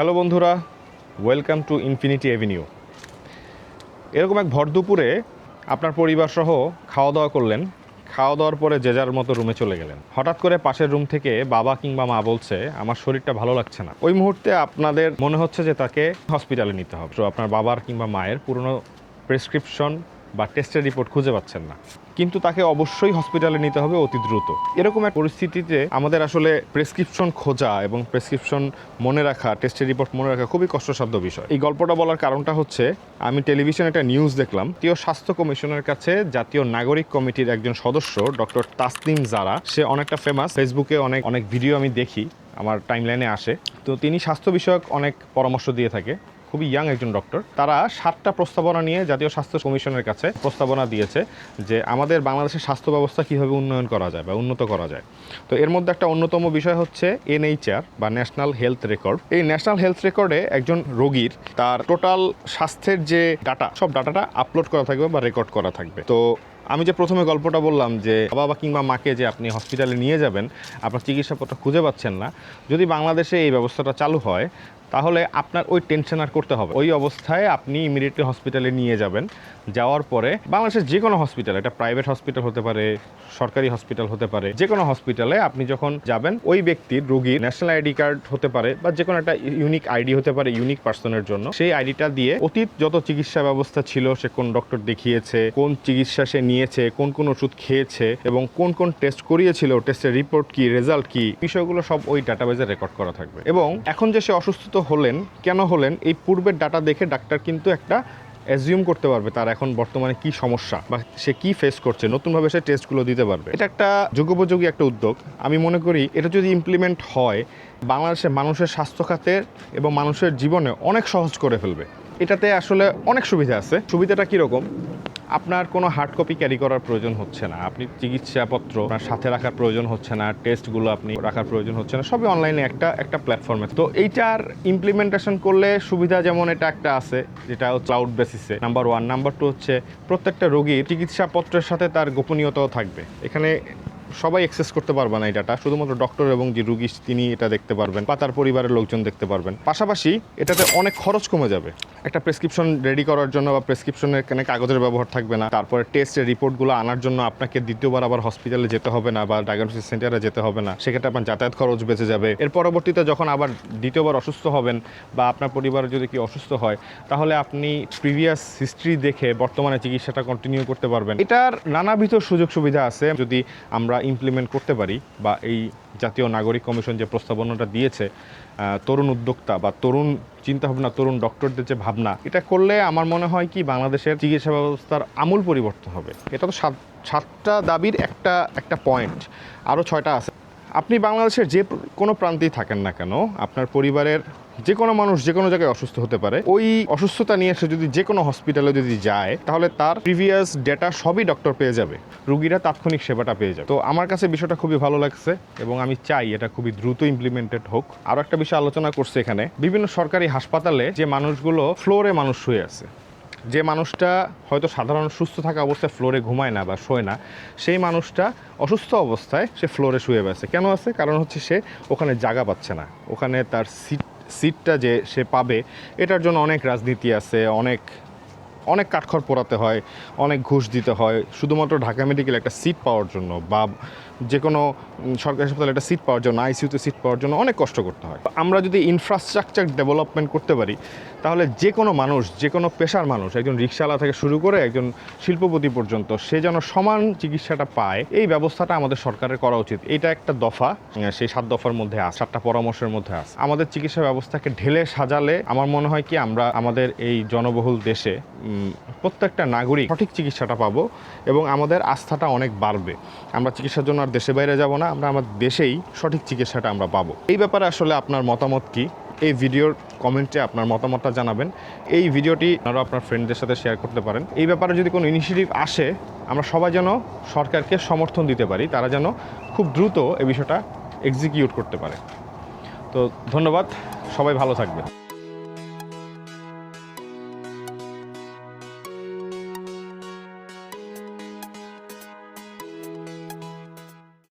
Hello বন্ধুরা welcome to infinity avenue এরকম এক ভর দুপুরে আপনার পরিবার সহ খাওয়া দাওয়া করলেন খাওয়া দাওয়ার পরে যে যার মতো রুমে চলে গেলেন। হঠাৎ করে পাশের রুম থেকে বাবা কিংবা মা বলছে, আমার শরীরটা ভালো লাগছে না। ওই মুহূর্তে আপনাদের মনে হচ্ছে যে তাকে হসপিটালে নিতে হবে। তো আপনার বাবার কিংবা মায়ের পুরনো প্রেসক্রিপশন বা টেস্টের রিপোর্ট খুঁজে পাচ্ছেন না। কিন্তু তাকে অবশ্যই হসপিটালে নিতে হবে অতি দ্রুত। এরকম এক পরিস্থিতিতে আমাদের আসলে প্রেসক্রিপশন খোঁজা এবং প্রেসক্রিপশন মনে রাখা টেস্টের রিপোর্ট মনে রাখা খুবই কষ্টসাধ্য বিষয়। এই গল্পটা বলার কারণটা হচ্ছে, আমি টেলিভিশনে একটা নিউজ দেখলাম। জাতীয় স্বাস্থ্য কমিশনের কাছে জাতীয় নাগরিক কমিটির একজন সদস্য ডক্টর তাসনিম জারা, সে অনেকটা ফেমাস ফেসবুকে অনেক অনেক ভিডিও আমি দেখি, আমার টাইমলাইনে আসে। তো তিনি স্বাস্থ্য বিষয়ক অনেক পরামর্শ দিয়ে থাকে। খুবই ইয়াং একজন ডক্টর তারা সাতটা প্রস্তাবনা নিয়ে জাতীয় স্বাস্থ্য কমিশনের কাছে প্রস্তাবনা দিয়েছে যে আমাদের বাংলাদেশের স্বাস্থ্য ব্যবস্থা কীভাবে উন্নয়ন করা যায় বা উন্নত করা যায়। তো এর মধ্যে একটা অন্যতম বিষয় হচ্ছে এনএইচআর বা ন্যাশনাল হেলথ রেকর্ড এই ন্যাশনাল হেলথ রেকর্ডে একজন রোগীর তার টোটাল স্বাস্থ্যের যে ডাটা সব ডাটাটা আপলোড করা থাকবে বা রেকর্ড করা থাকবে। তো আমি যে প্রথমে গল্পটা বললাম যে বাবা কিংবা মাকে যে আপনি হসপিটালে নিয়ে যাবেন, আপনার চিকিৎসাপত্র খুঁজে পাচ্ছেন না। যদি বাংলাদেশে এই ব্যবস্থাটা চালু হয় তাহলে আপনার ওই টেনশন আর করতে হবে। ওই অবস্থায় আপনি ইমিডিয়েটলি হসপিটালে নিয়ে যাবেন। যাওয়ার পরে বাংলাদেশের যে কোনো হসপিটাল এটা প্রাইভেট হসপিটাল হতে পারে, সরকারি হসপিটাল হতে পারে যে কোনো হসপিটালে আপনি যখন যাবেন, ওই ব্যক্তির রোগীর ন্যাশনাল আইডি কার্ড হতে পারে বা যে কোনো একটা ইউনিক আইডি হতে পারে ইউনিক পার্সনের জন্য। সেই আইডিটা দিয়ে অতীত যত চিকিৎসা ব্যবস্থা ছিল, সে কোন ডক্টর দেখিয়েছে, কোন চিকিৎসা সে নিয়েছে, কোন কোন ওষুধ খেয়েছে এবং কোন কোন টেস্ট করিয়েছিল টেস্টের রিপোর্ট কি রেজাল্ট কি, বিষয়গুলো সব ওই ডাটাবেজে রেকর্ড করা থাকবে। এবং এখন যে সে অসুস্থ হলেন, কেন হলেন, এই পূর্বের ডাটা দেখে ডাক্তার কিন্তু একটা অ্যাজিউম করতে পারবে তার এখন বর্তমানে কি সমস্যা বা সে কি ফেস করছে, নতুনভাবে সে টেস্টগুলো দিতে পারবে। এটা একটা যুগোপযোগী একটা উদ্যোগ। আমি মনে করি এটা যদি ইমপ্লিমেন্ট হয় বাংলাদেশের মানুষের স্বাস্থ্য খাতের এবং মানুষের জীবনে অনেক সহজ করে ফেলবে। এটাতে আসলে অনেক সুবিধা আছে। সুবিধাটা কীরকম? আপনার কোনো হার্ড কপি ক্যারি করার প্রয়োজন হচ্ছে না। আপনি চিকিৎসাপত্র আপনার সাথে রাখার প্রয়োজন হচ্ছে না টেস্টগুলো আপনি রাখার প্রয়োজন হচ্ছে না, সবই অনলাইনে একটা একটা প্ল্যাটফর্মে তো এইটার ইমপ্লিমেন্টেশন করলে সুবিধা যেমন এটা একটা আছে, যেটা ক্লাউড বেসিসে নাম্বার ওয়ান নাম্বার টু হচ্ছে প্রত্যেকটা রোগীর চিকিৎসাপত্রের সাথে তার গোপনীয়তাও থাকবে। এখানে সবাই অ্যাক্সেস করতে পারবে না এই ডাটা শুধুমাত্র ডক্টর এবং যে রুগী, তিনি এটা দেখতে পারবেন বা তার পরিবারের লোকজন দেখতে পারবেন। পাশাপাশি এটাতে অনেক খরচ কমে যাবে। একটা প্রেসক্রিপশন রেডি করার জন্য বা প্রেসক্রিপশনের এখানে কাগজের ব্যবহার থাকবে না। তারপরে টেস্টের রিপোর্টগুলো আনার জন্য আপনাকে দ্বিতীয়বার আবার হসপিটালে যেতে হবে না বা ডায়াগনোসিস সেন্টারে যেতে হবে না। সেক্ষেত্রে আপনার যাতায়াত খরচ বেঁচে যাবে। এর পরবর্তীতে যখন আবার দ্বিতীয়বার অসুস্থ হবেন বা আপনার পরিবারে যদি কি অসুস্থ হয়, তাহলে আপনি প্রিভিয়াস হিস্ট্রি দেখে বর্তমানে চিকিৎসাটা কন্টিনিউ করতে পারবেন। এটার নানাবিধ সুযোগ সুবিধা আছে। যদি আমরা ইমপ্লিমেন্ট করতে পারি বা এই জাতীয় নাগরিক কমিশন যে প্রস্তাবনাটা দিয়েছে তরুণ উদ্যোক্তা বা তরুণ চিন্তাভাবনা, তরুণ ডক্টরদের যে ভাবনা, এটা করলে আমার মনে হয় কি বাংলাদেশের চিকিৎসা ব্যবস্থার আমূল পরিবর্তন হবে। এটা তো সাত, সাতটা দাবির একটা একটা পয়েন্ট আরও ছয়টা আছে। আপনি বাংলাদেশের যে কোনো প্রান্তেই থাকেন না কেন, আপনার পরিবারের যে কোনো মানুষ যে কোনো জায়গায় অসুস্থ হতে পারে, ওই অসুস্থতা নিয়ে সে যদি যে কোনো হসপিটালে যদি যায়, তাহলে তার প্রিভিয়াস ডেটা সবই ডক্টর পেয়ে যাবে। রুগীরা তাৎক্ষণিক সেবাটা পেয়ে যাবে। তো আমার কাছে বিষয়টা খুবই ভালো লাগছে এবং আমি চাই এটা খুবই দ্রুত ইমপ্লিমেন্টেড হোক। আরও একটা বিষয় আলোচনা করছে এখানে। বিভিন্ন সরকারি হাসপাতালে যে মানুষগুলো ফ্লোরে মানুষ শুয়ে আছে যে মানুষটা হয়তো সাধারণ সুস্থ থাকা অবস্থায় ফ্লোরে ঘুমায় না বা শোয় না, সেই মানুষটা অসুস্থ অবস্থায় সে ফ্লোরে শুয়ে বেছে কেন আছে? কারণ হচ্ছে সে ওখানে জায়গা পাচ্ছে না। ওখানে তার সিট সিটটা যে সে পাবে, এটার জন্য অনেক রাজনীতি আছে, অনেক অনেক কাঠখড় পোড়াতে হয়, অনেক ঘুষ দিতে হয়। শুধুমাত্র ঢাকা মেডিকেল একটা সিট পাওয়ার জন্য বা যে কোনো সরকারি হাসপাতালে একটা সিট পাওয়ার জন্য আইসিইউতে সিট পাওয়ার জন্য অনেক কষ্ট করতে হয়। আমরা যদি ইনফ্রাস্ট্রাকচার ডেভেলপমেন্ট করতে পারি, তাহলে যে কোনো মানুষ যে কোনো পেশার মানুষ, একজন রিক্সাওয়ালা থেকে শুরু করে একজন শিল্পপতি পর্যন্ত সে যেন সমান চিকিৎসাটা পায়, এই ব্যবস্থাটা আমাদের সরকারের করা উচিত। এটা একটা দফা সেই সাত দফার মধ্যে আছে, সাতটা পরামর্শের মধ্যে আছে। আমাদের চিকিৎসা ব্যবস্থাকে ঢেলে সাজালে আমার মনে হয় কি, আমরা আমাদের এই জনবহুল দেশে প্রত্যেকটা নাগরিক সঠিক চিকিৎসাটা পাবো এবং আমাদের আস্থাটা অনেক বাড়বে। আমরা চিকিৎসার জন্য আর দেশে বাইরে যাব না, আমরা আমার দেশেই সঠিক চিকিৎসাটা আমরা পাবো। এই ব্যাপারে আসলে আপনার মতামত কি? এই ভিডিওর কমেন্টে আপনার মতামতটা জানাবেন। এই ভিডিওটি আপনারা আপনার ফ্রেন্ডদের সাথে শেয়ার করতে পারেন। এই ব্যাপারে যদি কোনো ইনিশিয়েটিভ আসে, আমরা সবাই যেন সরকারকে সমর্থন দিতে পারি, তারা যেন খুব দ্রুত এই বিষয়টা এক্সিকিউট করতে পারে। তো ধন্যবাদ, সবাই ভালো থাকবেন।